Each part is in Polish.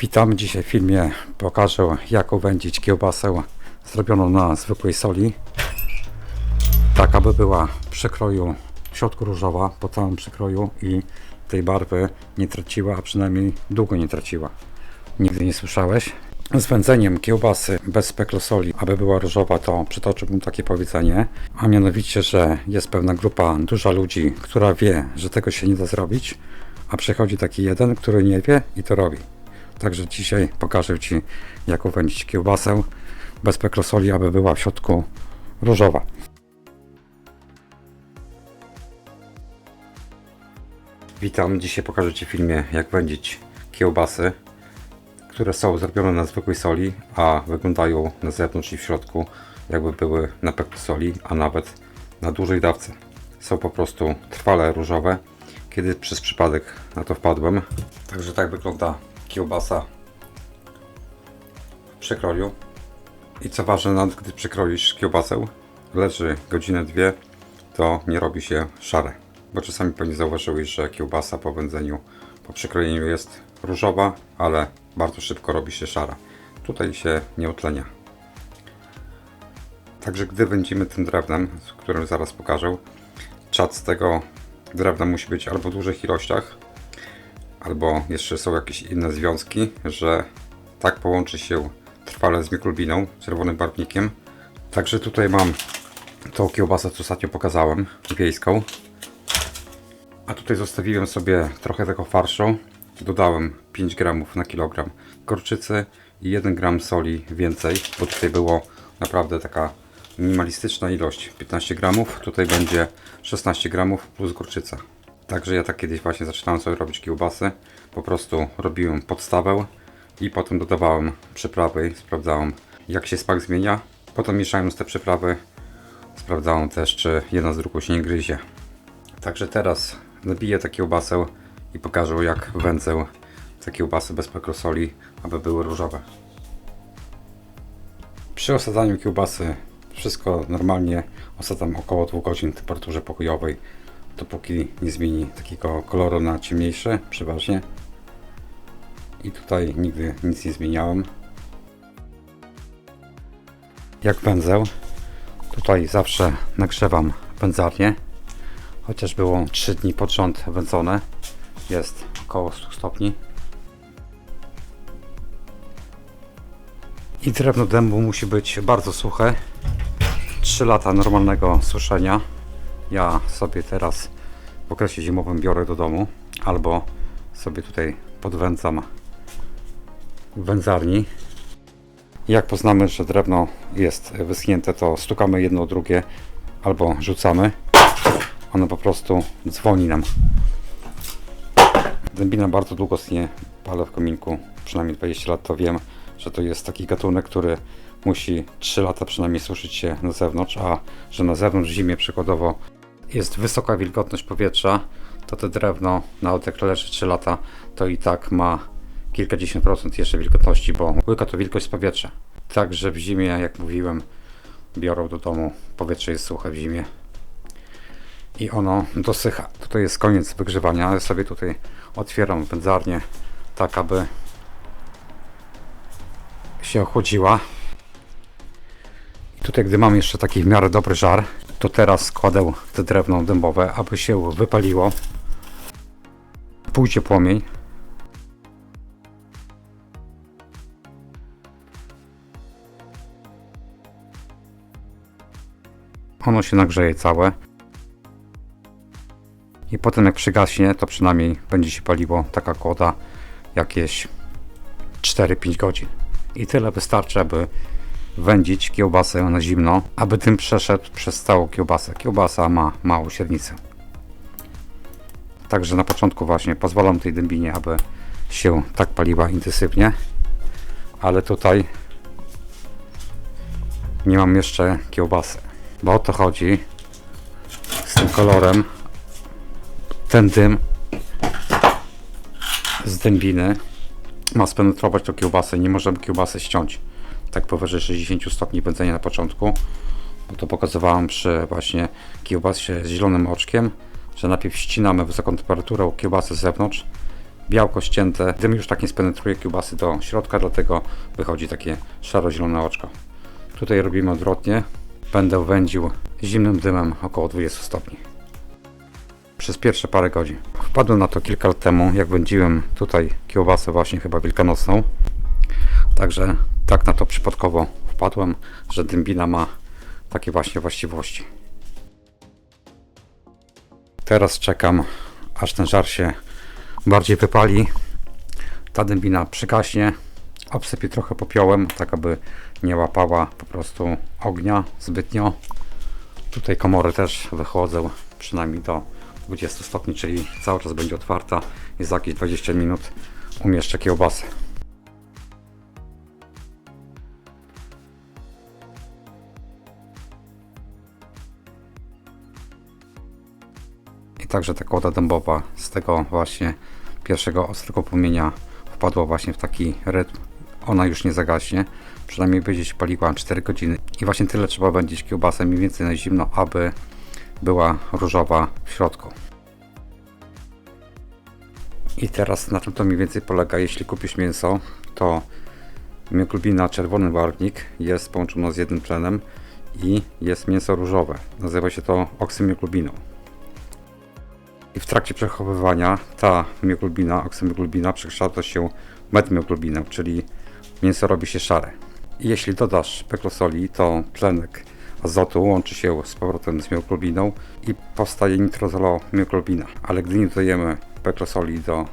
Witam. Dzisiaj w filmie pokażę jak uwędzić kiełbasę zrobioną na zwykłej soli. Tak aby była przekroju w środku różowa po całym przekroju i tej barwy nie traciła, a przynajmniej długo nie traciła. Nigdy nie słyszałeś? Z wędzeniem kiełbasy bez speklosoli, aby była różowa, to przytoczyłbym takie powiedzenie, a mianowicie, że jest pewna grupa, duża ludzi, która wie, że tego się nie da zrobić, a przychodzi taki jeden, który nie wie i to robi. Także dzisiaj pokażę Ci, jak uwędzić kiełbasę bez speklosoli, aby była w środku różowa. Witam, dzisiaj pokażę Ci w filmie, jak wędzić kiełbasy które są zrobione na zwykłej soli, a wyglądają na zewnątrz i w środku jakby były na pektu soli, a nawet na dużej dawce. Są po prostu trwale różowe, kiedy przez przypadek na to wpadłem. Także tak wygląda kiełbasa w przekroju. I co ważne, gdy przekroisz kiełbasę, leży godzinę, dwie, to nie robi się szare. Bo czasami pewnie zauważyłeś, że kiełbasa po wędzeniu, po przekrojeniu jest różowa, ale bardzo szybko robi się szara. Tutaj się nie utlenia. Także gdy wędzimy tym drewnem, którym zaraz pokażę, czat z tego drewna musi być albo w dużych ilościach, albo jeszcze są jakieś inne związki, że tak połączy się trwale z mikrolbiną, czerwonym barwnikiem. Także tutaj mam tą kiełbasę, co ostatnio pokazałem, wiejską. A tutaj zostawiłem sobie trochę tego farszu. Dodałem 5 gramów na kilogram gorczycy i 1 gram soli więcej, bo tutaj było naprawdę taka minimalistyczna ilość 15 gramów, tutaj będzie 16 gramów plus gorczyca. Także ja tak kiedyś właśnie zaczynałem sobie robić kiełbasy, po prostu robiłem podstawę i potem dodawałem przyprawy i sprawdzałem jak się smak zmienia. Potem mieszając te przyprawy sprawdzałem też czy jedna z drugą się nie gryzie. Także teraz nabiję tę kiełbasę i pokażę jak wędzę te kiełbasy bez pekrosoli, aby były różowe. Przy osadzaniu kiełbasy wszystko normalnie osadzam około 2 godzin w temperaturze pokojowej, dopóki nie zmieni takiego koloru na ciemniejszy przeważnie. I tutaj nigdy nic nie zmieniałem. Jak wędzę, tutaj zawsze nagrzewam wędzarnię, chociaż było 3 dni pod rząd wędzone, jest około 100 stopni. I drewno dębu musi być bardzo suche. 3 lata normalnego suszenia. Ja sobie teraz w okresie zimowym biorę do domu albo sobie tutaj podwędzam w wędzarni. Jak poznamy, że drewno jest wyschnięte, to stukamy jedno drugie albo rzucamy. Ono po prostu dzwoni nam. Dębina bardzo długo schnie, palę w kominku, przynajmniej 20 lat to wiem że to jest taki gatunek, który musi 3 lata przynajmniej suszyć się na zewnątrz, a że na zewnątrz w zimie przykładowo jest wysoka wilgotność powietrza, to to drewno nawet jak leży 3 lata, to i tak ma kilkadziesiąt procent jeszcze wilgotności, bo łyka to wilgoć z powietrza. Także w zimie, jak mówiłem, biorą do domu, powietrze jest suche w zimie i ono dosycha. Tutaj jest koniec wygrzewania, ale sobie tutaj otwieram wędzarnię tak, aby się ochłodziła. I tutaj, gdy mam jeszcze taki w miarę dobry żar, to teraz składę te drewno dębowe, aby się wypaliło. Pójdzie płomień. Ono się nagrzeje całe. I potem jak przygaśnie, to przynajmniej będzie się paliło taka kłoda jakieś 4-5 godzin. I tyle wystarczy, aby wędzić kiełbasę na zimno, aby tym przeszedł przez całą kiełbasę. Kiełbasa ma małą średnicę. Także na początku właśnie pozwalam tej dębinie, aby się tak paliła intensywnie, ale tutaj nie mam jeszcze kiełbasy, bo o to chodzi z tym kolorem. Ten dym z dębiny ma spenetrować to kiełbasę. Nie możemy kiełbasy ściąć tak powyżej 60 stopni wędzenia na początku. Bo to pokazywałem przy właśnie kiełbasie z zielonym oczkiem, że najpierw ścinamy wysoką temperaturę kiełbasy z zewnątrz, białko ścięte. Dym już tak nie spenetruje kiełbasy do środka, dlatego wychodzi takie szaro-zielone oczko. Tutaj robimy odwrotnie. Będę wędził zimnym dymem około 20 stopni. Przez pierwsze parę godzin. Wpadłem na to kilka lat temu, jak wędziłem tutaj kiełbasę właśnie chyba wielkanocną. Także tak na to przypadkowo wpadłem, że dębina ma takie właśnie właściwości. Teraz czekam, aż ten żar się bardziej wypali. Ta dębina przygaśnie. Obsypię trochę popiołem, tak aby nie łapała po prostu ognia zbytnio. Tutaj komory też wychodzą przynajmniej do 20 stopni, czyli cały czas będzie otwarta i za jakieś 20 minut umieszczę kiełbasę. Także ta kłoda dębowa z tego właśnie pierwszego ostrego płomienia wpadła właśnie w taki rytm. Ona już nie zagaśnie, przynajmniej będzie się paliła 4 godziny. I właśnie tyle trzeba wędzić kiełbasę mniej więcej na zimno, aby była różowa w środku. I teraz na czym to mniej więcej polega, jeśli kupisz mięso, to mioglubina czerwony barwnik jest połączona z jednym tlenem i jest mięso różowe. Nazywa się to oksymioglubiną. I w trakcie przechowywania ta mioglubina, oksymioglubina przekształca się w metmioglubinę, czyli mięso robi się szare. Jeśli dodasz peklosoli, to tlenek azotu łączy się z powrotem z mioglobiną i powstaje nitrozolomioglobina. Ale gdy nie dodajemy peklosoli do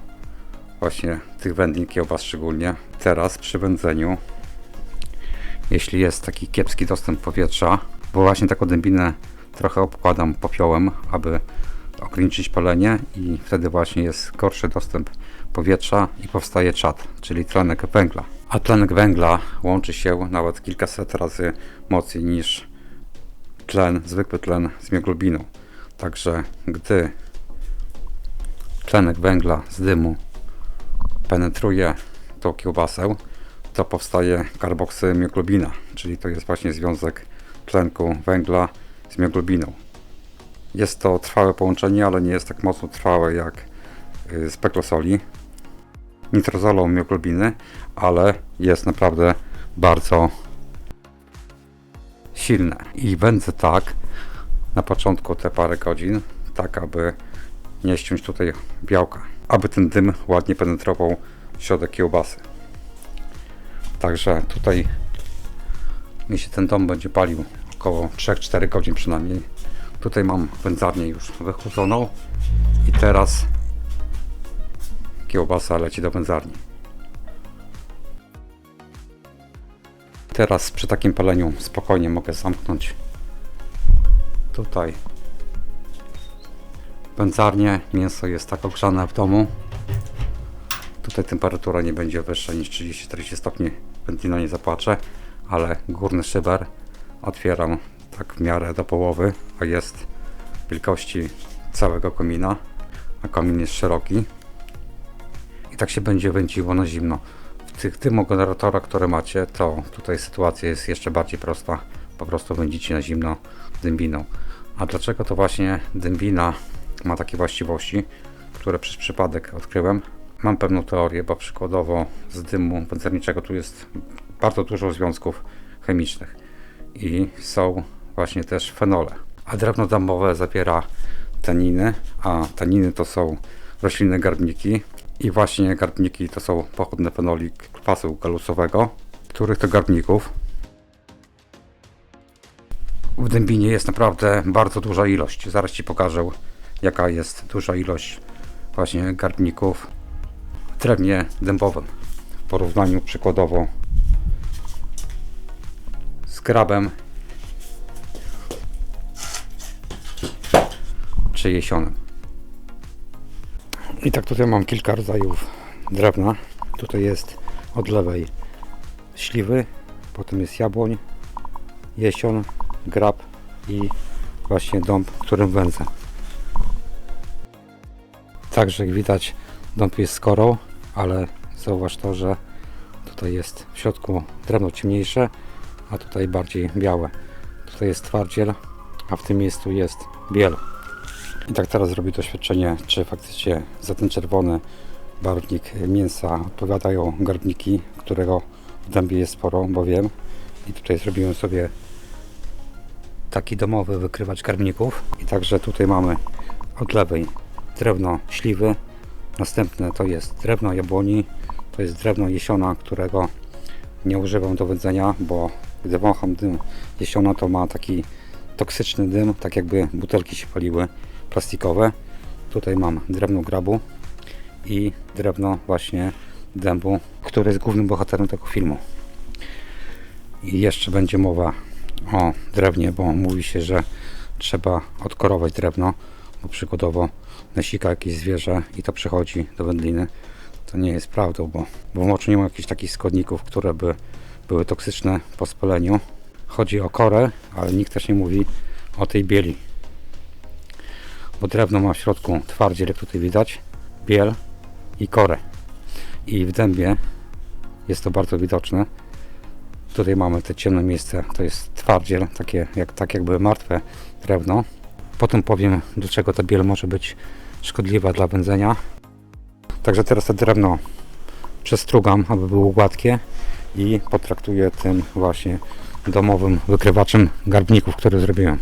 właśnie tych wędlin kiełbas szczególnie, teraz przy wędzeniu, jeśli jest taki kiepski dostęp powietrza, bo właśnie taką dębinę trochę obkładam popiołem, aby ograniczyć palenie i wtedy właśnie jest gorszy dostęp powietrza i powstaje czad, czyli tlenek węgla. A tlenek węgla łączy się nawet kilkaset razy mocniej niż tlen, zwykły tlen z mioglobiną. Także gdy tlenek węgla z dymu penetruje tą kiełbasę, to powstaje karboksymioglobina, czyli to jest właśnie związek tlenku węgla z mioglobiną. Jest to trwałe połączenie, ale nie jest tak mocno trwałe jak y, z peklosoli, nitrozolą mioglobiny, ale jest naprawdę bardzo silne. I wędzę tak na początku te parę godzin, tak aby nie ściąć tutaj białka, aby ten dym ładnie penetrował środek kiełbasy. Także tutaj mi się ten dom będzie palił około 3-4 godzin przynajmniej. Tutaj mam wędzarnię już wychłodzoną i teraz kiełbasa leci do wędzarni. Teraz przy takim paleniu spokojnie mogę zamknąć tutaj wędzarnię. Mięso jest tak ogrzane w domu. Tutaj temperatura nie będzie wyższa niż 30-40 stopni. Wędlina nie zapłacze, ale górny szyber otwieram tak w miarę do połowy, a jest wielkości całego komina, a komin jest szeroki. I tak się będzie wędziło na zimno. W tych termogeneratorach, które macie, to tutaj sytuacja jest jeszcze bardziej prosta. Po prostu wędzicie na zimno dębiną. A dlaczego to właśnie dębina ma takie właściwości, które przez przypadek odkryłem? Mam pewną teorię, bo przykładowo z dymu wędzarniczego tu jest bardzo dużo związków chemicznych i są właśnie też fenole. A drewno damowe zawiera taniny, a taniny to są roślinne garbniki i właśnie garbniki to są pochodne fenoli kwasu galusowego, których to garbników w dębinie jest naprawdę bardzo duża ilość. Zaraz Ci pokażę jaka jest duża ilość właśnie garbników w drewnie dębowym w porównaniu przykładowo z grabem czy jesionem. I tak tutaj mam kilka rodzajów drewna. Tutaj jest od lewej śliwy, potem jest jabłoń, jesion, grab i właśnie dąb, którym wędzę. Także jak widać dąb jest z korą, ale zauważ to, że tutaj jest w środku drewno ciemniejsze, a tutaj bardziej białe. Tutaj jest twardziel, a w tym miejscu jest biel. I tak teraz zrobię doświadczenie, czy faktycznie za ten czerwony barwnik mięsa odpowiadają garbniki, którego w dębie jest sporo, bo wiem. I tutaj zrobiłem sobie taki domowy wykrywacz garbników. I także tutaj mamy od lewej drewno śliwy, następne to jest drewno jabłoni, to jest drewno jesiona, którego nie używam do wędzenia, bo gdy wącham dym jesiona, to ma taki toksyczny dym, tak jakby butelki się paliły plastikowe. Tutaj mam drewno grabu i drewno właśnie dębu, który jest głównym bohaterem tego filmu. I jeszcze będzie mowa o drewnie, bo mówi się, że trzeba odkorować drewno, bo przykładowo nasika jakieś zwierzę i to przechodzi do wędliny. To nie jest prawdą, bo, bo w moczu nie ma jakichś takich składników, które by były toksyczne po spaleniu. Chodzi o korę, ale nikt też nie mówi o tej bieli. Bo drewno ma w środku twardziel, jak tutaj widać, biel i korę. I w dębie jest to bardzo widoczne. Tutaj mamy te ciemne miejsce, to jest twardziel, takie jak, tak jakby martwe drewno. Potem powiem, do czego ta biel może być szkodliwa dla wędzenia. Także teraz to drewno przestrugam, aby było gładkie i potraktuję tym właśnie domowym wykrywaczem garbników, który zrobiłem.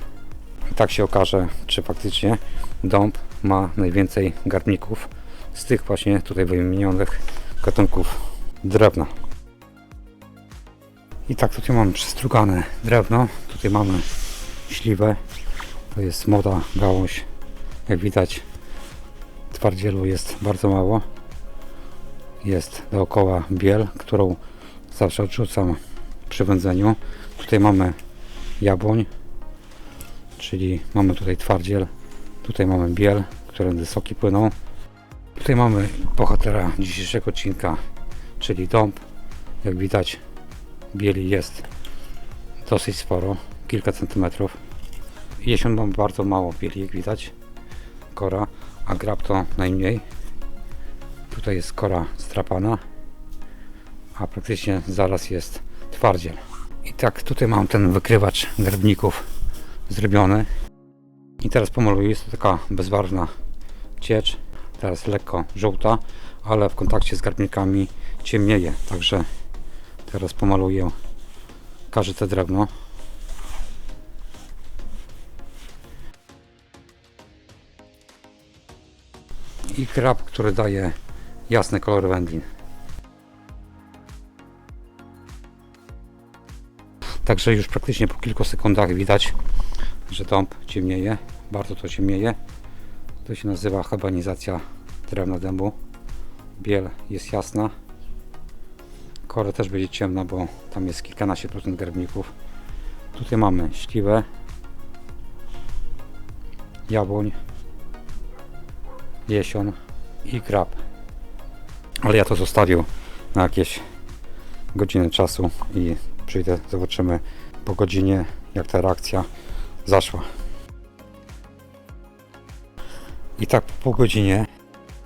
I tak się okaże, czy faktycznie dąb ma najwięcej garbników z tych właśnie tutaj wymienionych gatunków drewna. I tak tutaj mamy przestrugane drewno, tutaj mamy śliwę, to jest młoda gałąź, jak widać twardzielu jest bardzo mało. Jest dookoła biel, którą zawsze odrzucam przy wędzeniu. Tutaj mamy jabłoń, czyli mamy tutaj twardziel, tutaj mamy biel, którędy soki płyną. Tutaj mamy bohatera dzisiejszego odcinka, czyli dąb. Jak widać bieli jest dosyć sporo, kilka centymetrów. Jesion mam bardzo mało bieli, jak widać. Kora, a grab to najmniej. Tutaj jest kora strapana, a praktycznie zaraz jest twardziel. I tak tutaj mam ten wykrywacz grabników zrobiony. I teraz pomaluję, jest to taka bezbarwna ciecz, teraz lekko żółta, ale w kontakcie z garbnikami ciemnieje, także teraz pomaluję każde drewno. I krab, który daje jasny kolor wędlin. Także już praktycznie po kilku sekundach widać, że dąb ciemnieje, bardzo to ciemnieje. To się nazywa hebanizacja drewna dębu. Biel jest jasna. Kora też będzie ciemna, bo tam jest kilkanaście procent garbników. Tutaj mamy śliwę, jabłoń, jesion i grab. Ale ja to zostawił na jakieś godziny czasu i przyjdę, zobaczymy po godzinie jak ta reakcja zaszła. I tak po godzinie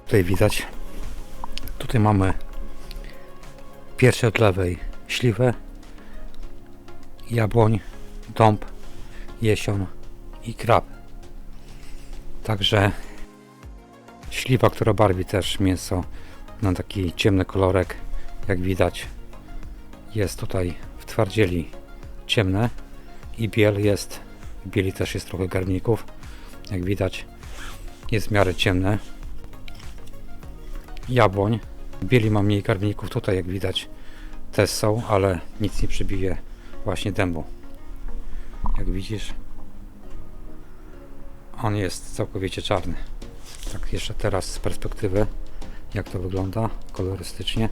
tutaj widać tutaj mamy pierwsze od lewej śliwę, jabłoń, dąb, jesion i krab. Także śliwa, która barwi też mięso na taki ciemny kolorek, jak widać jest tutaj w twardzieli ciemne i biel jest, bieli też jest trochę garników, jak widać jest w miarę ciemne. Jabłoń, bieli ma mniej garników, tutaj jak widać też są, ale nic nie przybije właśnie dębu. Jak widzisz on jest całkowicie czarny. Tak jeszcze teraz z perspektywy jak to wygląda kolorystycznie.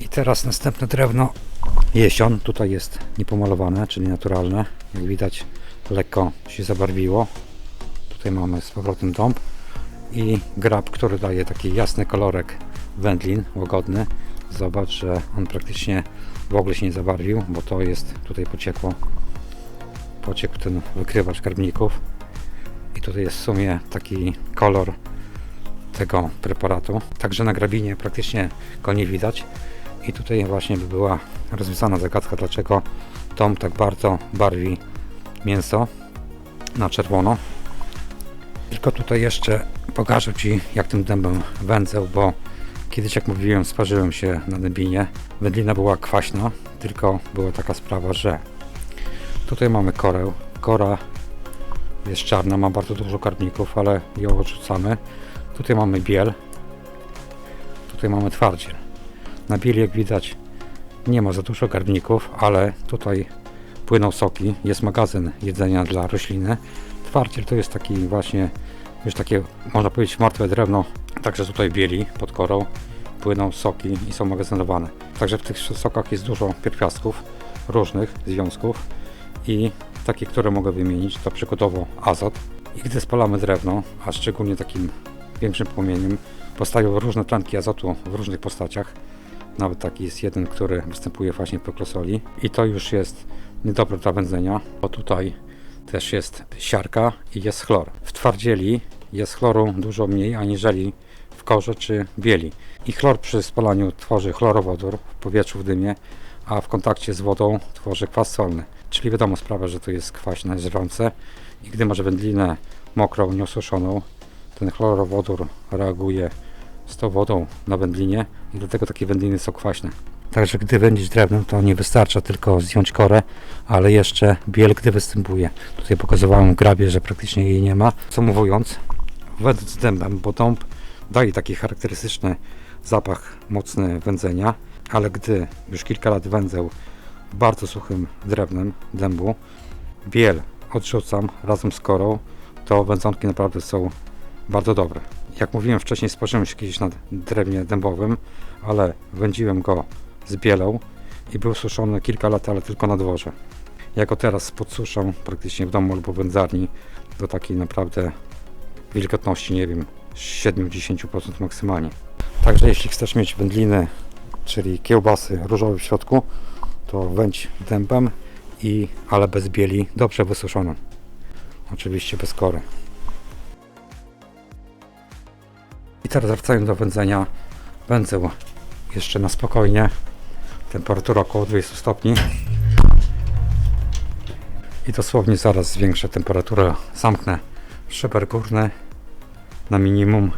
I teraz następne drewno jesion. Tutaj jest niepomalowane, czyli naturalne. Jak widać lekko się zabarwiło. Tutaj mamy z powrotem dąb i grab, który daje taki jasny kolorek wędlin, łagodny. Zobacz, że on praktycznie w ogóle się nie zabarwił, bo to jest tutaj pociekło pociekł ten wykrywacz karbników i tutaj jest w sumie taki kolor tego preparatu. Także na grabinie praktycznie go nie widać. I tutaj właśnie by była rozwiązana zagadka, dlaczego Tom tak bardzo barwi mięso na czerwono. Tylko tutaj jeszcze pokażę Ci, jak tym dębem wędzę, bo kiedyś, jak mówiłem, sparzyłem się na dębinie. Wędlina była kwaśna, tylko była taka sprawa, że tutaj mamy korę. Kora jest czarna, ma bardzo dużo karników, ale ją odrzucamy. Tutaj mamy biel, tutaj mamy twardziel. Na bieli, jak widać, nie ma za dużo garbników, ale tutaj płyną soki, jest magazyn jedzenia dla rośliny. Twardziel to jest taki właśnie, już takie, można powiedzieć, martwe drewno, także tutaj bieli pod korą płyną soki i są magazynowane. Także w tych sokach jest dużo pierwiastków różnych związków i takie, które mogę wymienić, to przykładowo azot. I gdy spalamy drewno, a szczególnie takim większym płomieniem, powstają różne tlenki azotu w różnych postaciach. Nawet taki jest jeden, który występuje właśnie w proklosoli. I to już jest niedobre dla wędzenia, bo tutaj też jest siarka i jest chlor. W twardzieli jest chloru dużo mniej aniżeli w korze czy bieli. I chlor przy spalaniu tworzy chlorowodór w powietrzu, w dymie, a w kontakcie z wodą tworzy kwas solny. Czyli wiadomo sprawę, że to jest kwaśne, żrące i gdy masz wędlinę mokrą, nieosuszoną, ten chlorowodór reaguje z tą wodą na wędlinie i dlatego takie wędliny są kwaśne. Także gdy wędzisz drewnem, to nie wystarcza tylko zdjąć korę, ale jeszcze biel, gdy występuje. Tutaj pokazywałem grabie, że praktycznie jej nie ma. Podsumowując, wędz dębem, bo dąb daje taki charakterystyczny zapach mocny wędzenia, ale gdy już kilka lat wędzę bardzo suchym drewnem dębu, biel odrzucam razem z korą, to wędzonki naprawdę są bardzo dobre. Jak mówiłem wcześniej, spożyłem się kiedyś na drewnie dębowym, ale wędziłem go z bielą i był suszony kilka lat, ale tylko na dworze. Ja go teraz podsuszam praktycznie w domu albo w wędzarni do takiej naprawdę wilgotności, nie wiem, 7-10% maksymalnie. Także jeśli chcesz mieć wędliny, czyli kiełbasy różowe w środku, to wędź dębem i ale bez bieli, dobrze wysuszoną. Oczywiście bez kory. I teraz wracając do wędzenia, wędzę jeszcze na spokojnie. Temperatura około 20 stopni. I dosłownie zaraz zwiększę temperaturę. Zamknę szyber górny na minimum.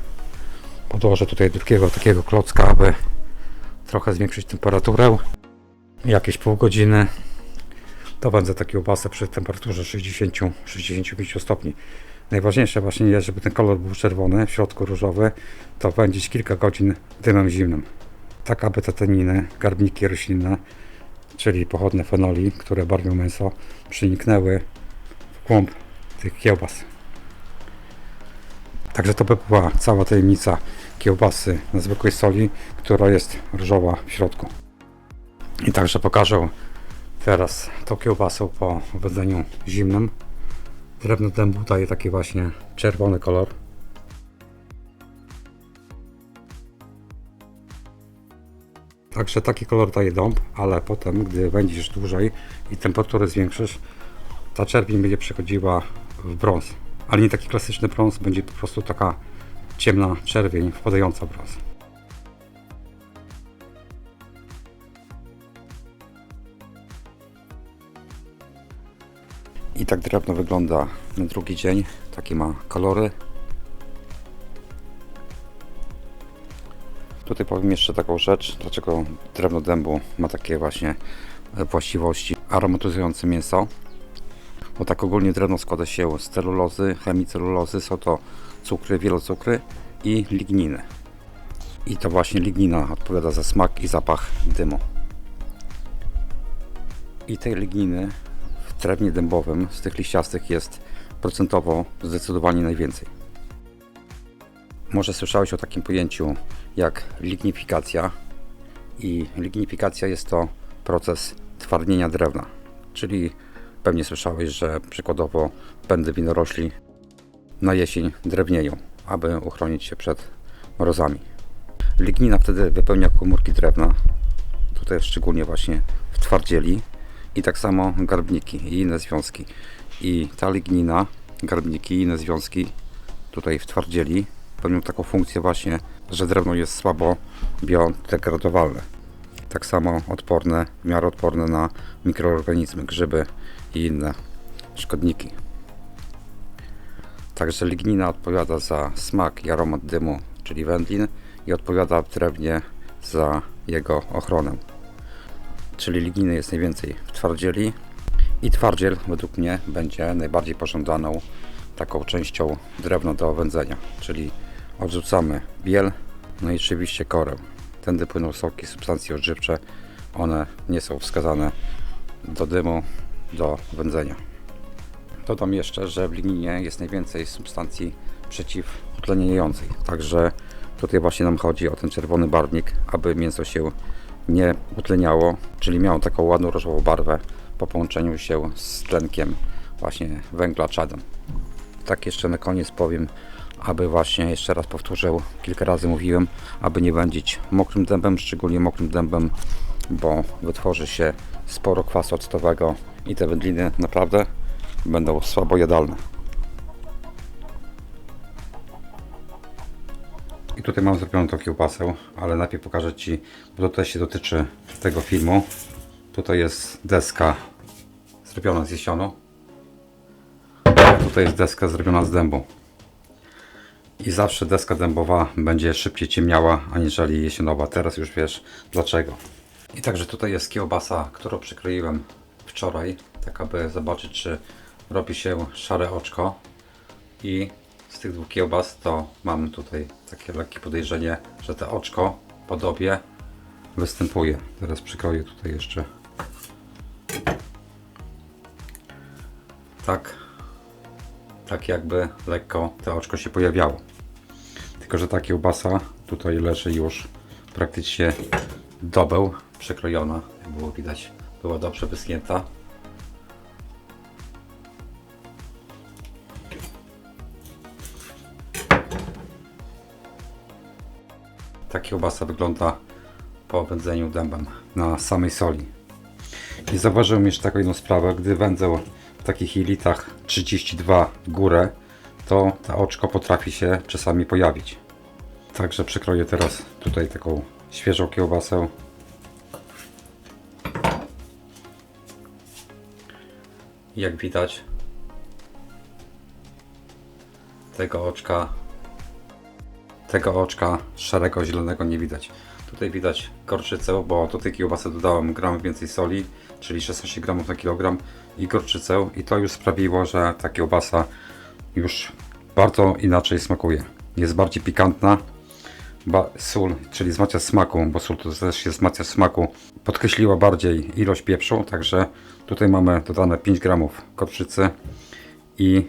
Podłożę tutaj drugiego takiego klocka, aby trochę zwiększyć temperaturę. Jakieś pół godziny to wędzę taką kiełbasę przy temperaturze 60-65 stopni. Najważniejsze właśnie jest, żeby ten kolor był czerwony, w środku różowy, to wędzić kilka godzin dymem zimnym. Tak aby te taniny, garbniki roślinne, czyli pochodne fenoli, które barwią mięso, przeniknęły w głąb tych kiełbas. Także to by była cała tajemnica kiełbasy na zwykłej soli, która jest różowa w środku. I także pokażę teraz tą kiełbasę po wędzeniu zimnym. Drewno dębu daje taki właśnie czerwony kolor. Także taki kolor daje dąb, ale potem, gdy wędzisz dłużej i temperaturę zwiększysz, ta czerwień będzie przechodziła w brąz. Ale nie taki klasyczny brąz, będzie po prostu taka ciemna czerwień wpadająca w brąz. I tak drewno wygląda na drugi dzień. Takie ma kolory. Tutaj powiem jeszcze taką rzecz, dlaczego drewno dębu ma takie właśnie e, właściwości aromatyzujące mięso. Bo tak ogólnie drewno składa się z celulozy, chemicelulozy, są to cukry, wielocukry i ligniny. I to właśnie lignina odpowiada za smak i zapach dymu. I tej ligniny w drewnie dębowym z tych liściastych jest procentowo zdecydowanie najwięcej. Może słyszałeś o takim pojęciu jak lignifikacja i lignifikacja jest to proces twardnienia drewna, czyli pewnie słyszałeś, że przykładowo pędy winorośli na jesień drewnieją, aby uchronić się przed mrozami. Lignina wtedy wypełnia komórki drewna, tutaj szczególnie właśnie w twardzieli i tak samo garbniki i inne związki. I ta lignina, garbniki i inne związki tutaj w twardzieli pełnią taką funkcję właśnie, że drewno jest słabo biodegradowalne. Tak samo odporne, w miarę odporne na mikroorganizmy, grzyby i inne szkodniki. Także lignina odpowiada za smak i aromat dymu, czyli wędlin i odpowiada drewnie za jego ochronę. Czyli ligniny jest najwięcej w twardzieli i twardziel według mnie będzie najbardziej pożądaną taką częścią drewna do wędzenia, czyli odrzucamy biel, no i oczywiście korę. Tędy płyną soki, substancje odżywcze, one nie są wskazane do dymu, do wędzenia. Dodam jeszcze, że w ligninie jest najwięcej substancji przeciwutleniającej, także tutaj właśnie nam chodzi o ten czerwony barwnik, aby mięso się nie utleniało, czyli miało taką ładną różową barwę po połączeniu się z tlenkiem właśnie węgla czadem. Tak jeszcze na koniec powiem, aby właśnie jeszcze raz powtórzę, kilka razy mówiłem, aby nie wędzić mokrym dębem, szczególnie mokrym dębem, bo wytworzy się sporo kwasu octowego i te wędliny naprawdę będą słabo jadalne. I tutaj mam zrobioną tą kiełbasę, ale najpierw pokażę Ci, bo to też się dotyczy tego filmu. Tutaj jest deska zrobiona z jesionu. Tutaj jest deska zrobiona z dębu. I zawsze deska dębowa będzie szybciej ciemniała aniżeli jesionowa. Teraz już wiesz dlaczego. I także tutaj jest kiełbasa, którą przykroiłem wczoraj, tak aby zobaczyć czy robi się szare oczko. I z tych dwóch kiełbas to mam tutaj takie lekkie podejrzenie, że te oczko podobie występuje. Teraz przykroję tutaj jeszcze. Tak, tak jakby lekko to oczko się pojawiało. Tylko, że ta kiełbasa tutaj leży już praktycznie dobę przekrojona. Jak było widać, była dobrze wyschnięta. Ta kiełbasa wygląda po wędzeniu dębem na samej soli. I zauważyłem jeszcze taką jedną sprawę, gdy wędzę w takich jelitach 32 w górę, to ta oczko potrafi się czasami pojawić. Także przykroję teraz tutaj taką świeżą kiełbasę. Jak widać, tego oczka tego oczka szarego, zielonego nie widać. Tutaj widać gorczycę, bo do tej kiełbasy dodałem gram więcej soli, czyli 16 gramów na kilogram i gorczycę i to już sprawiło, że ta kiełbasa już bardzo inaczej smakuje. Jest bardziej pikantna, ba, sól, czyli wzmacnia smaku, bo sól to też jest wzmacnia smaku, podkreśliła bardziej ilość pieprzu, także tutaj mamy dodane 5 gramów gorczycy i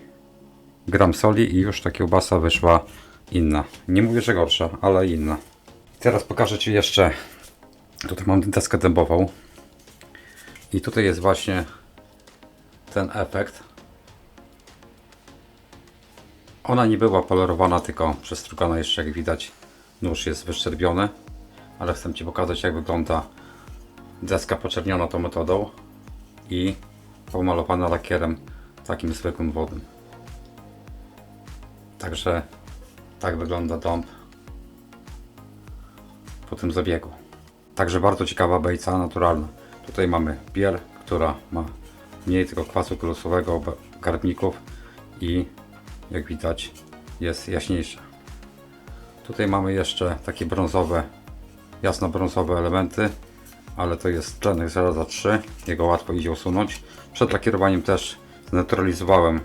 gram soli i już ta kiełbasa wyszła inna. Nie mówię, że gorsza, ale inna. Teraz pokażę Ci jeszcze. Tutaj mam deskę dębową. I tutaj jest właśnie ten efekt. Ona nie była polerowana, tylko przestrugana jeszcze jak widać. Nóż jest wyszczerbiony. Ale chcę Ci pokazać jak wygląda deska poczerniona tą metodą i pomalowana lakierem takim zwykłym wodnym. Także tak wygląda dąb po tym zabiegu. Także bardzo ciekawa bejca naturalna. Tutaj mamy biel, która ma mniej tego kwasu krusowego garbników i jak widać jest jaśniejsza. Tutaj mamy jeszcze takie brązowe, jasno-brązowe elementy, ale to jest tlenek żelaza 3, jego łatwo idzie usunąć. Przed lakierowaniem też zneutralizowałem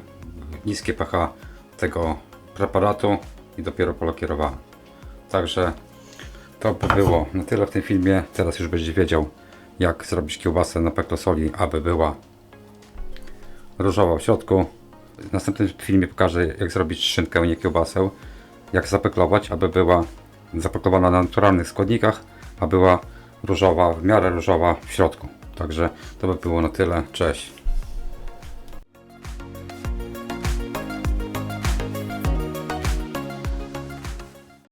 niskie pH tego preparatu i dopiero polakierowałem. Także to by było na tyle w tym filmie. Teraz już będziesz wiedział, jak zrobić kiełbasę na peklosoli, aby była różowa w środku. W następnym filmie pokażę, jak zrobić szynkę, nie kiełbasę. Jak zapeklować, aby była zapeklowana na naturalnych składnikach, a była różowa, w miarę różowa w środku. Także to by było na tyle. Cześć.